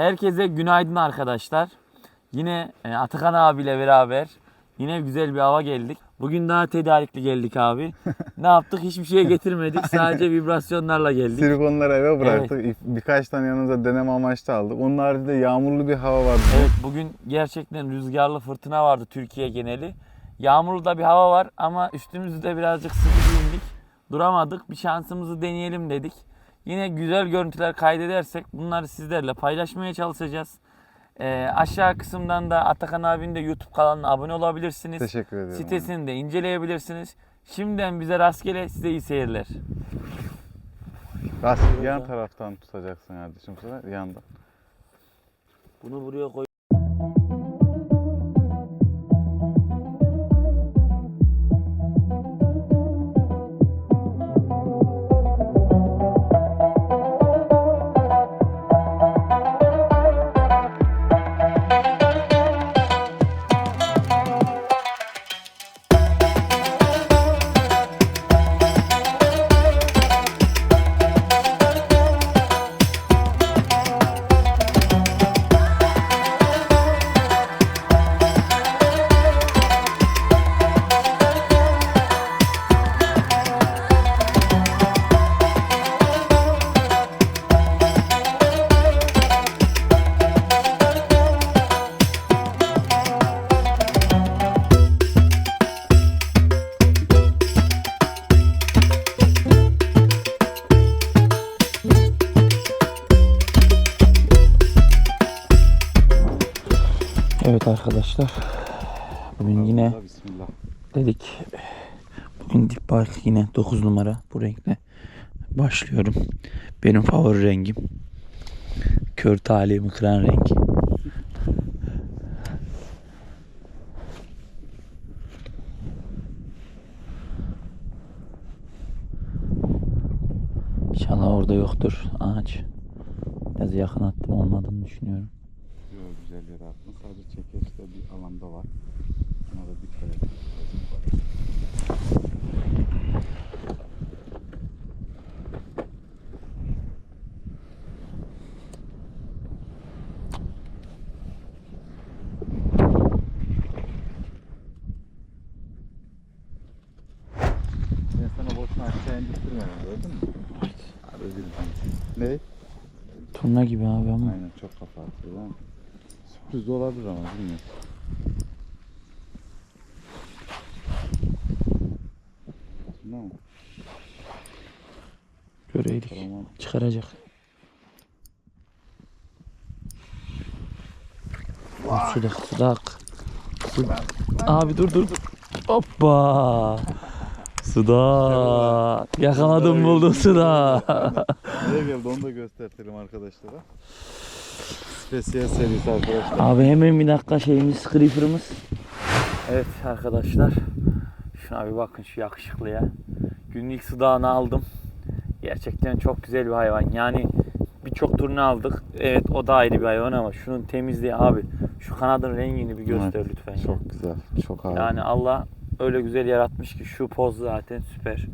Evet, herkese günaydın arkadaşlar. Yine e, Atakan abiyle beraber yine güzel bir hava geldik. Bugün daha tedarikli geldik abi. ne yaptık? Hiçbir şeye getirmedik. Sadece vibrasyonlarla geldik. Silikonları eve bıraktık. Birkaç tane yanımıza deneme amaçlı aldık. Onun haricinde yağmurlu bir hava vardı. Evet, bugün gerçekten rüzgarlı fırtına vardı Türkiye geneli. Yağmurlu da bir hava var ama üstümüzde birazcık sıkı giyindik. Duramadık. Bir şansımızı deneyelim dedik. Yine güzel görüntüler kaydedersek bunları sizlerle paylaşmaya çalışacağız. Ee, aşağı kısımdan da Atakan abinin de YouTube kanalına abone olabilirsiniz. Teşekkür ederim. Sitesini de inceleyebilirsiniz. Şimdiden bize rastgele size iyi seyirler. Rast yan taraftan tutacaksın kardeşim yandan. Bunu buraya koy. Arkadaşlar. Bugün yine Bismillah. dedik. Bugün dip bike yine 9 numara bu renkte. Başlıyorum. Benim favori rengim. Kör talihimi kıran renk. İnşallah orada yoktur ağaç. Biraz yakın attım olmadığını düşünüyorum. Güzel yer attın. Sadece çekeçte bir alanda var. Ona da dikkat et. Ben sana boşuna aşağı indirtmedim gördün mü? Abi özür dilerim. Ne? Turna gibi abi ama. Aynen çok kafa atıyor mi? Sürpriz de olabilir ama bilmiyorum. Mı? Göreydik. Tamam. Çıkaracak. Sudak sudak. Sudak. Abi dur dur dur. Hoppa. Sudak. Yakaladım buldum sudak. Nereye geldi onu da gösterelim arkadaşlara. Spesiyel serisi arkadaşlar. Abi hemen bir dakika şeyimiz, creeper'ımız. Evet arkadaşlar. Şuna bir bakın şu yakışıklıya. Günlük sudağını aldım. Gerçekten çok güzel bir hayvan. Yani birçok turunu aldık. Evet o da ayrı bir hayvan ama şunun temizliği abi. Şu kanadın rengini bir göster Evet, lütfen. ya. Çok güzel. Çok ağır. Yani Allah öyle güzel yaratmış ki şu poz zaten süper.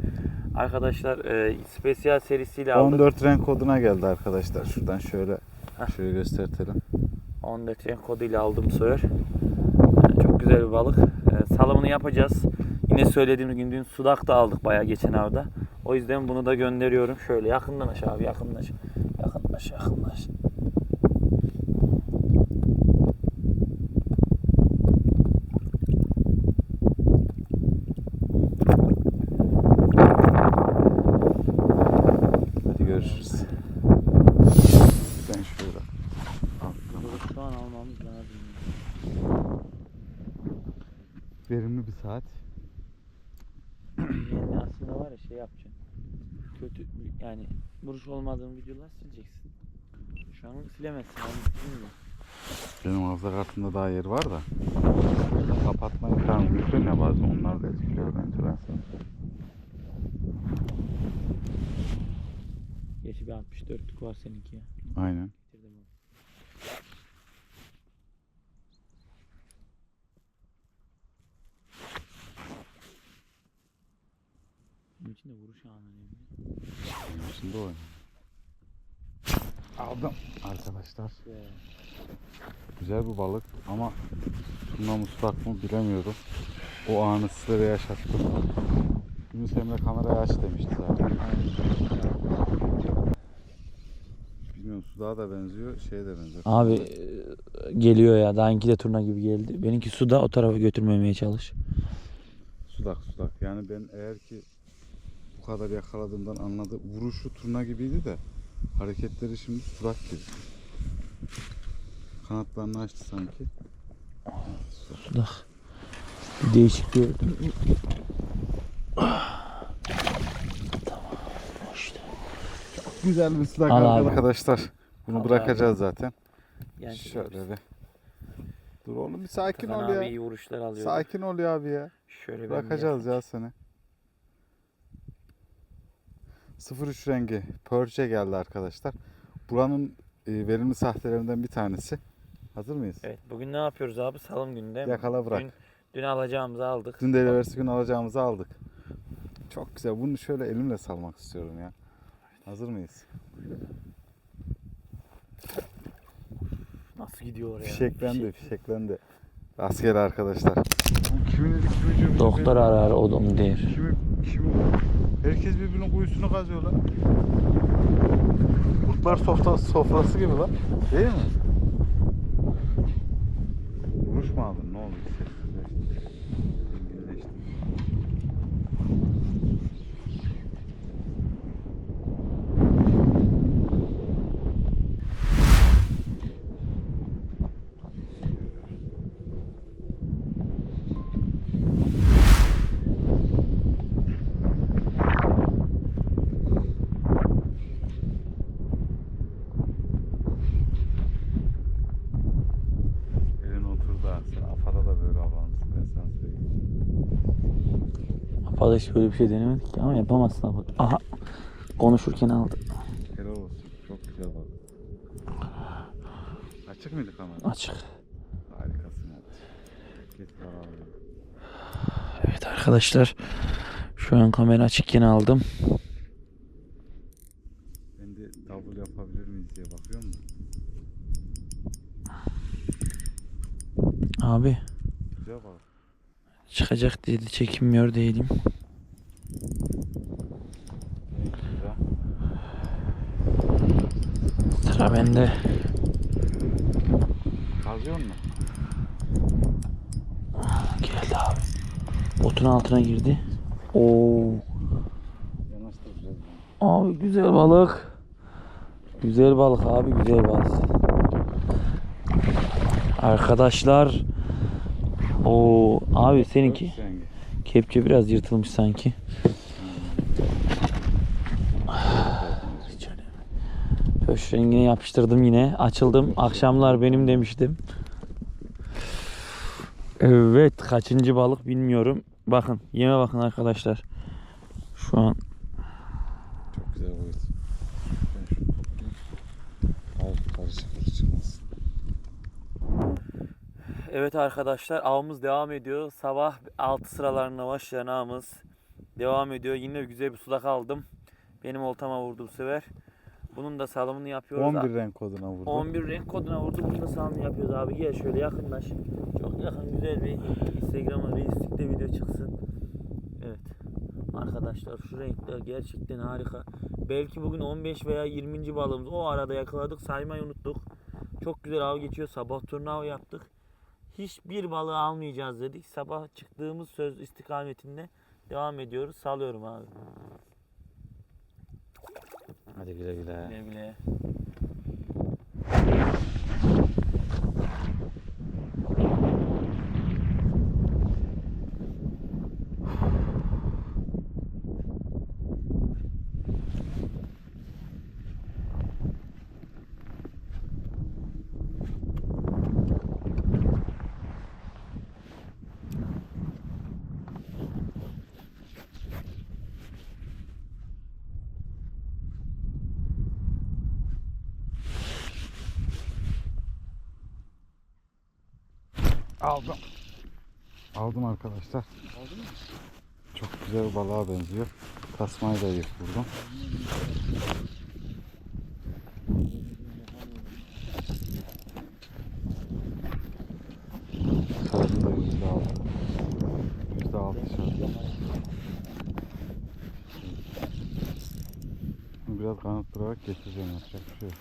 Arkadaşlar e, spesiyel serisiyle aldık. 14 renk koduna geldi arkadaşlar. Şuradan şöyle. Şöyle göstertelim. 14 renk koduyla aldım. Yani çok güzel bir balık. Ee, salımını yapacağız. Yine söylediğim gibi dün sudak da aldık bayağı geçen avda. O yüzden bunu da gönderiyorum. Şöyle yakından aşağı abi yakınlaş. Yakınlaş yakınlaş. Hadi görüşürüz. Ben şöyle. Balık şu an almamız lazım. Verimli bir saat. Yani aslında var ya şey yapacaksın. Kötü yani vuruş olmadığın videolar sileceksin. Şu an silemezsin. Bilmiyorum. Benim hafıza kartımda daha yer var da. Kapatma ekranı büyütüyor ya bazen onlar da etkiliyor bence ben sana. Gerçi bir 64'lük var seninki ya. Aynen. De vuruş anı önemli. Benim için de o. Aldım arkadaşlar. Güzel bir balık ama turna mustak mı bilemiyorum. O anı sizlere yaşattım. Yunus Emre kamerayı aç demişti zaten. Bilmiyorum sudağa da benziyor, şeye de benziyor. Abi e, geliyor ya. Dahaki de turna gibi geldi. Benimki suda o tarafa götürmemeye çalış. Sudak sudak. Yani ben eğer ki bu kadar yakaladığımdan anladı. Vuruşu turna gibiydi de hareketleri şimdi sudak gibi. Kanatlarını açtı sanki. Suda. Bir değişik gördüm. İşte. Güzel bir sudak Al abi. arkadaşlar. Bunu Al bırakacağız zaten. Yani Şöyle bir. Dur oğlum bir sakin Tufan ol abi ya. iyi vuruşlar alıyor. Sakin ol ya abi ya. Şöyle Bırakacağız bir ya seni. 03 rengi Purge geldi arkadaşlar. Buranın e, verimli sahtelerinden bir tanesi. Hazır mıyız? Evet bugün ne yapıyoruz abi? Salım günü değil mi? Yakala bırak. Dün, dün alacağımızı aldık. Dün de ilerisi gün alacağımızı aldık. Çok güzel. Bunu şöyle elimle salmak istiyorum ya. Hazır mıyız? Nasıl gidiyor oraya? Fişeklendi, fişeklendi. Rastgele arkadaşlar. Doktor arar odum der. Kimi, kimi? Herkes birbirinin kuyusunu kazıyor lan. Kurtlar sofra, sofrası gibi lan. Değil mi? Vuruş mu aldın? Ne oldu? Sessizleşti. Dinginleşti. Elin oturdu ha. Sen Afada da böyle Apada hiç böyle bir şey denemedik ki ama yapamazsın abi. Aha. Konuşurken aldı. Helal olsun. Çok güzel balık. Açık mıydı kamera? Açık. Harikasın. Git kararlı. Evet arkadaşlar. Şu an kamera açıkken aldım. Ben de double yapabilir miyiz diye bakıyorum da. Abi. Çıkacak dedi çekinmiyor değilim. Sıra bende. Kazıyor mu? Geldi abi. Botun altına girdi. Oo. Güzel. Abi güzel balık. Güzel balık abi güzel balık. Arkadaşlar. O abi seninki kepçe biraz yırtılmış sanki. Pöş rengini yapıştırdım yine. Açıldım. Akşamlar benim demiştim. Evet kaçıncı balık bilmiyorum. Bakın yeme bakın arkadaşlar. Şu an Çok güzel balık. Evet arkadaşlar avımız devam ediyor. Sabah 6 sıralarında başlayan avımız devam ediyor. Yine güzel bir sudak aldım. Benim oltama vurdu bu sefer. Bunun da salımını yapıyoruz. 11 renk koduna vurdu. 11 renk koduna vurdu. Bunun da salımını yapıyoruz abi. Gel şöyle yakınlaş. Çok yakın güzel bir Instagram'a reislikte video çıksın. Evet. Arkadaşlar şu renkler gerçekten harika. Belki bugün 15 veya 20. balığımız o arada yakaladık. Saymayı unuttuk. Çok güzel av geçiyor. Sabah turna av yaptık. Hiçbir balığı almayacağız dedik. Sabah çıktığımız söz istikametinde devam ediyoruz. Salıyorum abi. Hadi güle güle. Güle güle. Aldım. Aldım arkadaşlar. Aldın mı? Çok güzel balığa benziyor. Tasmayı da yiyip vurdum. Sarısı da yüzde altı. Yüzde altı sarısı. Biraz kanıttırarak getireceğim. Yapacak bir şey yok.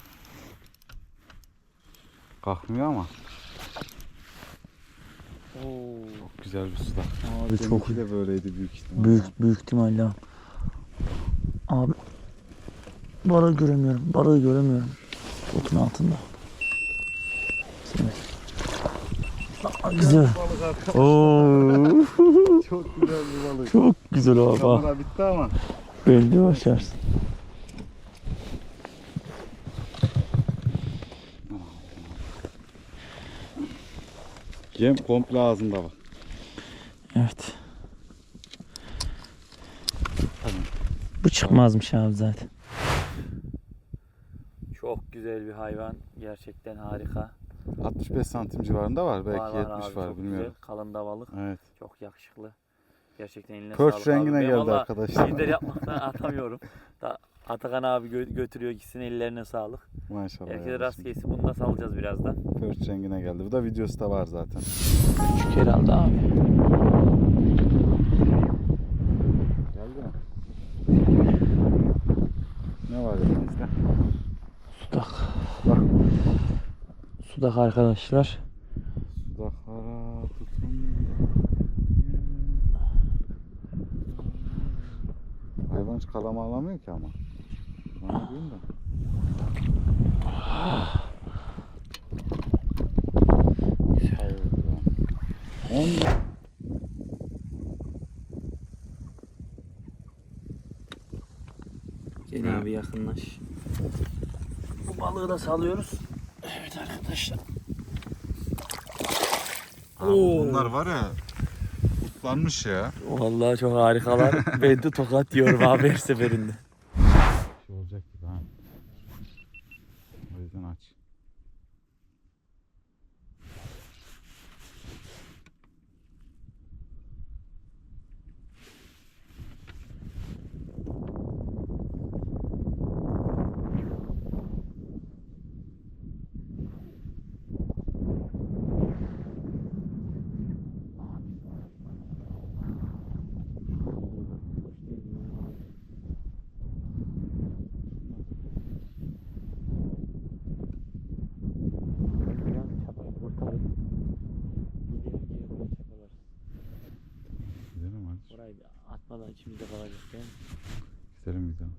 Kalkmıyor ama çok güzel bir suda. Abi çok de böyleydi büyük ihtimalle. büyük büyük ihtimalle. Abi balığı göremiyorum. Balığı göremiyorum. Otun altında. Aa, güzel. Oo. Çok güzel bir balık. Çok güzel abi. Kamera bitti ama. Belli başarsın. Yem komple ağzında bak. Evet. Bu çıkmazmış abi zaten. Çok güzel bir hayvan. Gerçekten harika. 65 santim civarında var. Belki Var, var 70 abi, var çok bilmiyorum. Güzel. Kalın da balık. Evet. Çok yakışıklı. Gerçekten eline Perch sağlık abi. rengine Ben geldi arkadaşlar. Lider yapmaktan atamıyorum. Da Atakan abi gö- götürüyor gitsin ellerine sağlık. Maşallah. Herkese rast gelsin. Bunu da salacağız birazdan. Perch rengine geldi. Bu da videosu da var zaten. Küçük herhalde abi. Geldi mi? Ne var elimizde? Sudak. Bak. Sudak arkadaşlar. Dudaklara tutun. Hayvan hiç kalama alamıyor ki ama. Diyeyim de. On Gel abi yakınlaş. Bu balığı da salıyoruz. Evet arkadaşlar. Bunlar var ya utlanmış ya. Vallahi çok harikalar. ben de tokat yiyorum abi her seferinde. şey olacak gibi ha. O yüzden aç. Gidelim hadi. Burayı atmadan içimizde kalacak değil mi? Gidelim gidelim.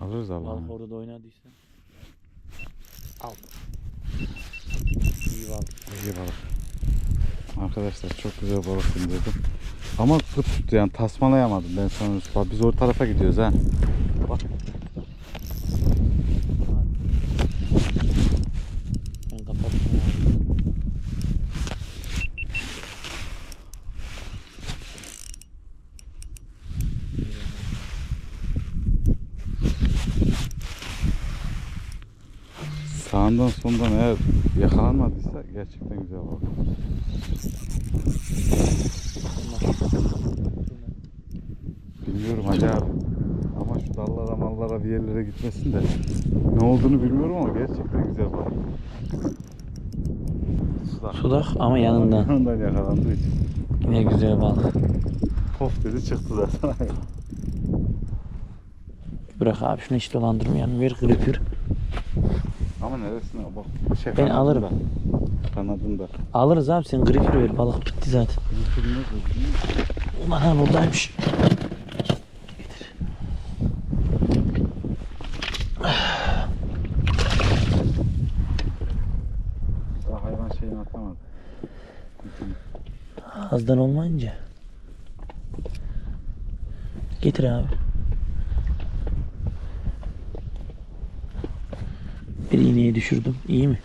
Alırız Balık Allah'ım. orada oynadıysa. Al. İyi balık. İyi balık. Arkadaşlar çok güzel balık indirdim. Ama fıt tuttu yani tasmalayamadım ben sonra Bak biz o tarafa gidiyoruz ha. Bak. Ben kapattım abi. Sağından sondan eğer yakalanmadıysa gerçekten güzel balık. Bilmiyorum abi. Ama şu dallara mallara bir yerlere gitmesin de ne olduğunu bilmiyorum ama gerçekten güzel balık. Sudak. Sudak ama yanından. Yanından yakalandığı için. Yine güzel balık. Pop dedi çıktı zaten. Bırak abi şunu hiç dolandırmayalım. Ver gripür. Ama neresine bak. Şey, Ben kanadında. alırım. Kanadında. Alırız abi sen gripür ver. Balık bitti zaten. Ulan buradaymış. Hayvan şeyini atamadı. Azdan olmayınca. Getir abi. Bir iğneyi düşürdüm. İyi mi?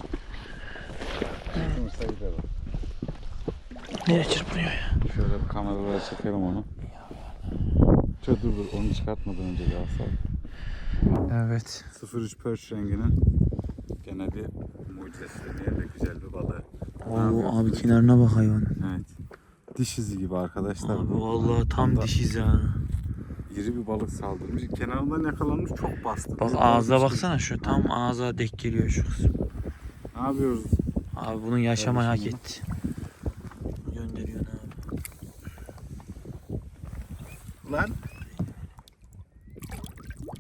Nereye çırpınıyor ya? Şöyle bir kameralara çekelim onu. Şöyle dur dur onu çıkartmadan önce bir. Evet. 03 Perch renginin gene bir mucizesi de güzel bir balığı. Oo, abi kenarına bak hayvanın. Evet. Diş izi gibi arkadaşlar. Abi bu. vallahi tam Bunda dişiz yani. İri bir balık saldırmış. Kenarından yakalanmış çok bastı. Bak ağza baksana şu tam ağza denk geliyor şu kısım. Ne yapıyoruz? Abi bunun yaşamayı hak etti. Gönderiyorsun abi. Lan.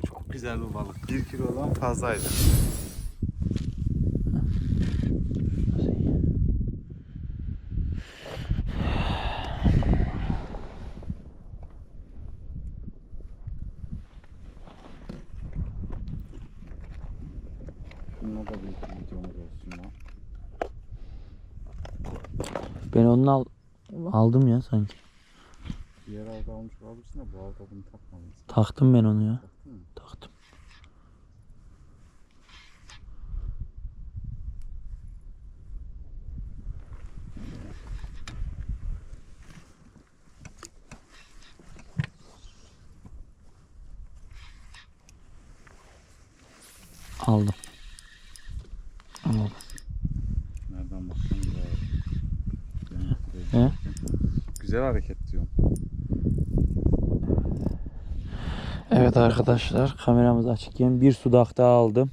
Çok güzel bir balık. 1 kilodan fazlaydı. Şununla da bir iki videomuz olsun ya. Onu al aldım ya sanki. Diğer avda almış olabilirsin de bu avda bunu takmamışsın. Taktım ben onu ya. Taktın mı? Taktım. Aldım. Aldım. Güzel hareket diyorum. Evet arkadaşlar kameramız açıkken bir sudak daha aldım.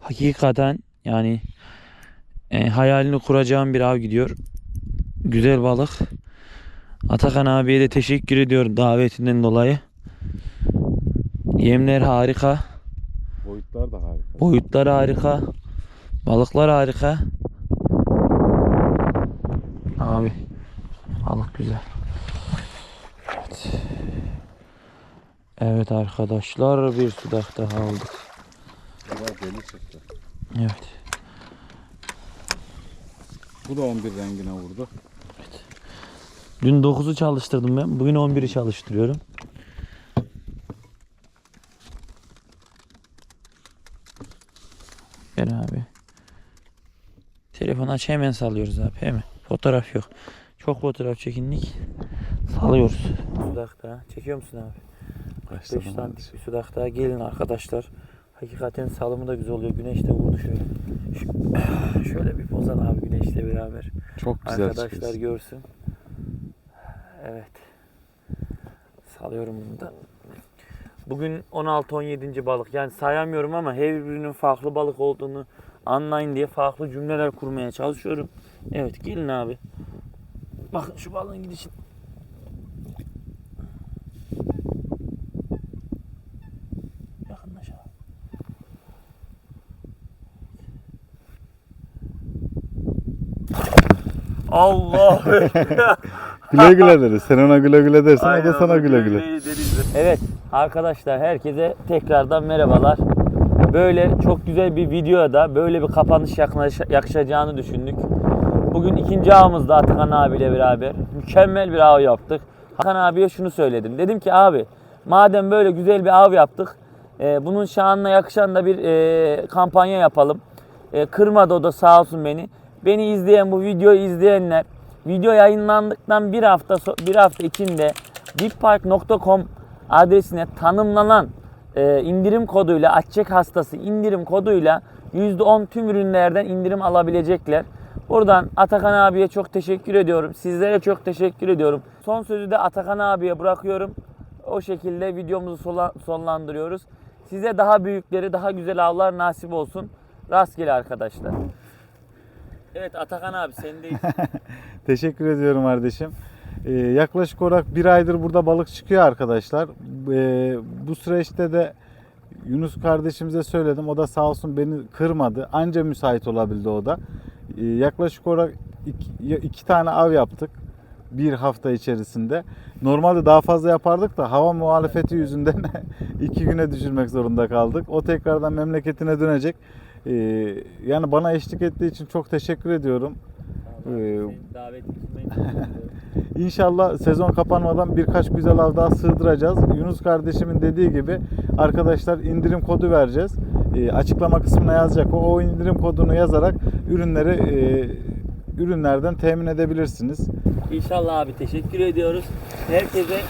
Hakikaten yani e, hayalini kuracağım bir av gidiyor. Güzel balık. Atakan abiye de teşekkür ediyorum davetinden dolayı. Yemler harika. Boyutlar da harika. Boyutlar harika. Balıklar harika. Abi balık güzel. Evet. Evet arkadaşlar bir sudak daha aldık. Evet. Bu da 11 rengine vurdu. Dün 9'u çalıştırdım ben. Bugün 11'i çalıştırıyorum. Gel abi. Telefonu aç hemen salıyoruz abi hemen. Fotoğraf yok. Çok fotoğraf çekindik. Salıyoruz. Sudak daha. Çekiyor musun abi? 5 santim bir sudak daha. Gelin arkadaşlar. Hakikaten salımı da güzel oluyor. Güneş de vurdu şöyle. Şu- Şöyle bir pozal abi güneşle beraber. Çok güzel Arkadaşlar çıkıyorsun. görsün. Evet. Salıyorum bunu da. Bugün 16-17. balık. Yani sayamıyorum ama her birinin farklı balık olduğunu anlayın diye farklı cümleler kurmaya çalışıyorum. Evet gelin abi. Bakın şu balığın gidişi. Yakınlaş abi. Allah Güle güle deriz. Sen ona güle güle dersen o da sana güle güle. Evet arkadaşlar herkese tekrardan merhabalar. Böyle çok güzel bir videoda böyle bir kapanış yaklaşa- yakışacağını düşündük. Bugün ikinci avımızda Atakan abiyle beraber mükemmel bir av yaptık. Hakan abiye şunu söyledim. Dedim ki abi madem böyle güzel bir av yaptık e, bunun şanına yakışan da bir e, kampanya yapalım. E, kırmadı o da sağ olsun beni. Beni izleyen bu videoyu izleyenler video yayınlandıktan bir hafta bir hafta içinde deeppark.com adresine tanımlanan e, indirim koduyla açacak hastası indirim koduyla %10 tüm ürünlerden indirim alabilecekler. Buradan Atakan abiye çok teşekkür ediyorum. Sizlere çok teşekkür ediyorum. Son sözü de Atakan abiye bırakıyorum. O şekilde videomuzu sonlandırıyoruz. Size daha büyükleri, daha güzel avlar nasip olsun. Rastgele arkadaşlar. Evet Atakan abi sendeyiz. Teşekkür ediyorum kardeşim. Ee, yaklaşık olarak bir aydır burada balık çıkıyor arkadaşlar. Ee, bu süreçte de Yunus kardeşimize söyledim. O da sağ olsun beni kırmadı. Anca müsait olabildi o da. Ee, yaklaşık olarak iki, iki tane av yaptık. Bir hafta içerisinde. Normalde daha fazla yapardık da hava muhalefeti yüzünden iki güne düşürmek zorunda kaldık. O tekrardan memleketine dönecek. Ee, yani bana eşlik ettiği için çok teşekkür ediyorum. Ee, İnşallah sezon kapanmadan birkaç güzel av daha sığdıracağız. Yunus kardeşimin dediği gibi arkadaşlar indirim kodu vereceğiz. Ee, açıklama kısmına yazacak. O, o indirim kodunu yazarak ürünleri e, ürünlerden temin edebilirsiniz. İnşallah abi teşekkür ediyoruz. Herkese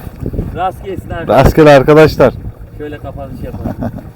rast gelsin arkadaşlar. Rastgele arkadaşlar. Şöyle kapanış yapalım.